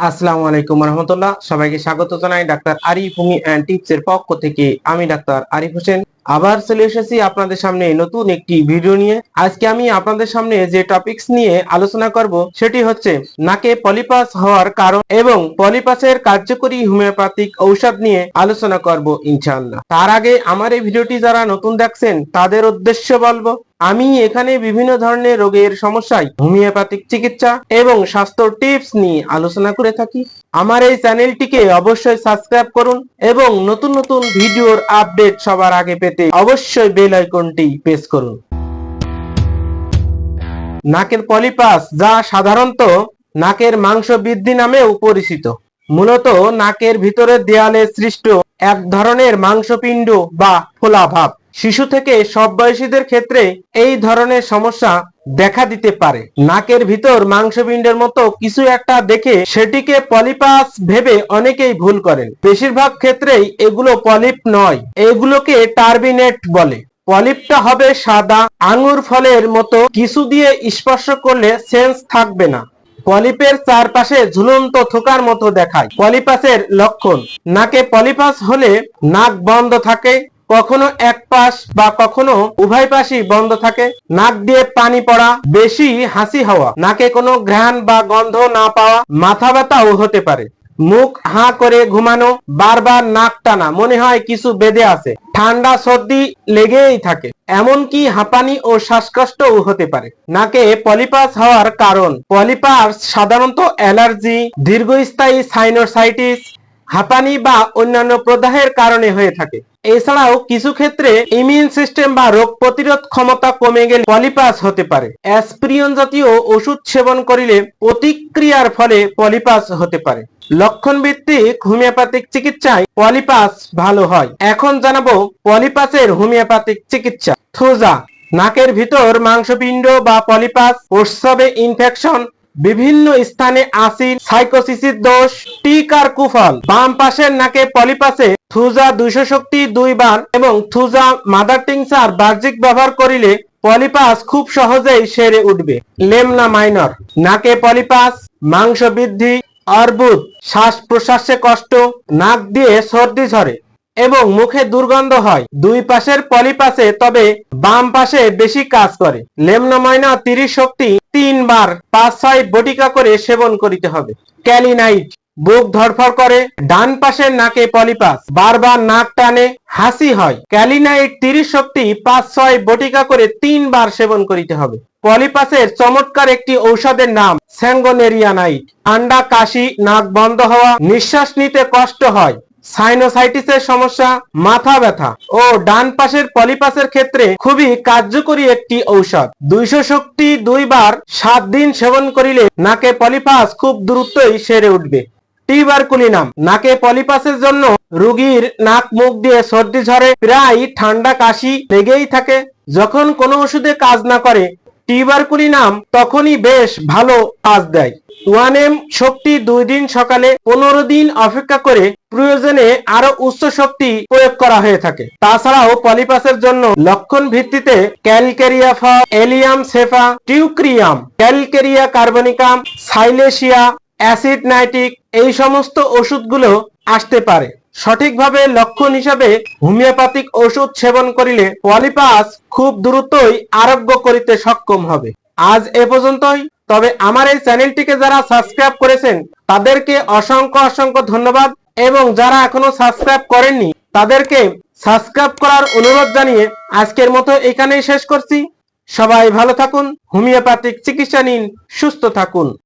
আসসালামু আলাইকুম রহমতুল্লাহ। সবাইকে স্বাগত জানাই ডাক্তার আরিফ হুমি অ্যান্ড টিপস এর পক্ষ থেকে। আমি ডাক্তার আরিফ হোসেন। আবার চলে এসেছি আপনাদের সামনে নতুন একটি ভিডিও নিয়ে। আজকে আমি আপনাদের সামনে যে টপিকস নিয়ে আলোচনা করব, সেটি হচ্ছে নাকে পলিপাস হওয়ার কারণ এবং পলিপাসের কার্যকরী হোমিওপ্যাথিক ঔষধ নিয়ে আলোচনা করব ইনশাআল্লাহ। তার আগে আমার এই ভিডিওটি যারা নতুন দেখছেন, তাদের উদ্দেশ্য বলব, আমি এখানে বিভিন্ন ধরনের রোগের সমস্যায় হোমিওপ্যাথিক চিকিৎসা এবং স্বাস্থ্য টিপস নিয়ে আলোচনা করে থাকি। আমার এই চ্যানেলটিকে অবশ্যই সাবস্ক্রাইব করুন এবং নতুন নতুন ভিডিওর আপডেট সবার আগে পেতে অবশ্যই বেল আইকনটি প্রেস করুন। নাকের পলিপাস যা সাধারণত নাকের মাংস বৃদ্ধি নামেও পরিচিত। মূলত নাকের ভিতরের দেয়ালে সৃষ্ট এক ধরনের মাংসপিণ্ড বা ফোলাভাব শিশু থেকে সব বয়সীদের ক্ষেত্রে এই ধরনের সমস্যা দেখা দিতে পারে। নাকের ভিতর মাংসপিণ্ডের মতো কিছু একটা দেখে সেটিকে পলিপাস ভেবে অনেকেই ভুল করেন। বেশিরভাগ ক্ষেত্রেই এগুলো পলিপ নয়, এগুলোকে টার্বিনেট বলে। পলিপটা হবে সাদা, আঙুর ফলের মতো কিছু দিয়ে স্পর্শ করলে সেন্স থাকবে না। পলিপের চারপাশে ঝুলন্ত থোকার মতো দেখায়। পলিপাসের লক্ষণ, নাকে পলিপাস হলে নাক বন্ধ থাকে কখনো এক পাশ বা কখনো উভয় পাশই বন্ধ থাকে। নাক দিয়ে পানি পড়া, বেশি হাসি হওয়া, নাকে কোনো ঘ্রাণ বা গন্ধ না পাওয়া মাথা ব্যথাও হতে পারে। মুখ হাঁ করে ঘুমানো, বারবার নাক টানা, মনে হয় কিছু বেঁধে আছে। ঠান্ডা সর্দি লেগেই থাকে। এমনকি হাঁপানি ও শ্বাসকষ্টও হতে পারে। নাকে পলিপাস হওয়ার কারণ। পলিপাস সাধারণত অ্যালার্জি, দীর্ঘস্থায়ী সাইনোসাইটিস, হাঁপানি বা অন্যান্য প্রদাহের কারণে হয়ে থাকে। এছাড়াও কিছু ক্ষেত্রে ইমিউন সিস্টেম বা রোগ প্রতিরোধ ক্ষমতা কমে গেলে পলিপাস হতে পারে। অ্যাসপিরিয়ন জাতীয় ওষুধ সেবন করিলে প্রতিক্রিয়ার ফলে পলিপাস হতে পারে। লক্ষণ ভিত্তিক হোমিওপ্যাথিক চিকিৎসায় পলিপাস ভালো হয়। এখন জানাব পলিপাসের হোমিওপ্যাথিক চিকিৎসা। থোজা নাকের ভিতর মাংসপিণ্ড বা পলিপাস প্রস্রাবে ইনফেকশন বিভিন্ন স্থানে আসিড সাইকোসিসির দোষ টিক আর কুফল। বাম পাশের নাকে পলিপাসে থুজা দুইশো শক্তি দুইবার এবং থুজা মাদার টিংসার বাহ্যিক ব্যবহার করিলে পলিপাস খুব সহজেই সেরে উঠবে। Lemna minor. নাকে পলিপাস, মাংস বৃদ্ধি, অর্বুদ, শ্বাস প্রশ্বাসে কষ্ট, নাক দিয়ে সর্দি ঝরে। এবং মুখে দুর্গন্ধ হয়। দুই পাশের পলিপাসে তবে বাম পাশে বেশি কাজ করে। লেমনোমাইনা তিরিশ শক্তি তিনবার পাঁচ ছয় বটিকা করে সেবন করিতে হবে। ক্যালিনাইট বুক ধরফর করে, ডান পাশের নাকে পলিপাস, বারবার নাক টানে, হাসি হয়। ক্যালিনাইট তিরিশ শক্তি পাঁচ ছয় বটিকা করে তিনবার সেবন করিতে হবে। পলিপাসের চমৎকার একটি ঔষধের নাম স্যাঙ্গোনেরিয়ানাইট। ঠান্ডা, কাশি, নাক বন্ধ হওয়া, নিঃশ্বাস নিতে কষ্ট হয়। সাইনোসাইটিসের সমস্যা, মাথা ব্যথা ও ডান পাশের পলিপাসের ক্ষেত্রে খুবই কার্যকরী একটি ঔষধ। দুইশো শক্তি দুইবার সাত দিন সেবন করিলে নাকে পলিপাস খুব দ্রুতই সেরে উঠবে। টিবারকুলিনাম, নাকে পলিপাসের জন্য রুগীর নাক মুখ দিয়ে সর্দি ঝরে, প্রায় ঠান্ডা কাশি লেগেই থাকে। যখন কোনো ওষুধে কাজ না করে টিবারকুলিনাম তখনই বেশ ভালো কাজ দেয়। ওয়ান এম শক্তি দুই দিন সকালে পনেরো দিন অপেক্ষা করে প্রয়োজনে আরও উচ্চ শক্তি প্রয়োগ করা হয়ে থাকে। তাছাড়াও পলিপাসের জন্য লক্ষণ ভিত্তিতে ক্যালকেরিয়া ফা allium cepa, teucrium, calcarea carbonicum, silicea, acid nitric এই সমস্ত ওষুধগুলো আসতে পারে। সঠিকভাবে লক্ষণ হিসাবে হোমিওপ্যাথিক ওষুধ সেবন করিলে পলিপাস খুব দ্রুতই আরোগ্য করিতে সক্ষম হবে। আজ এ পর্যন্তই। তবে আমার এই চ্যানেলটিকে যারা সাবস্ক্রাইব করেছেন, তাদেরকে অসংখ্য অসংখ্য ধন্যবাদ এবং যারা এখনও সাবস্ক্রাইব করেননি, তাদেরকে সাবস্ক্রাইব করার অনুরোধ জানিয়ে আজকের মতো এখানেই শেষ করছি। সবাই ভালো থাকুন, হোমিওপ্যাথিক চিকিৎসা নিন, সুস্থ থাকুন।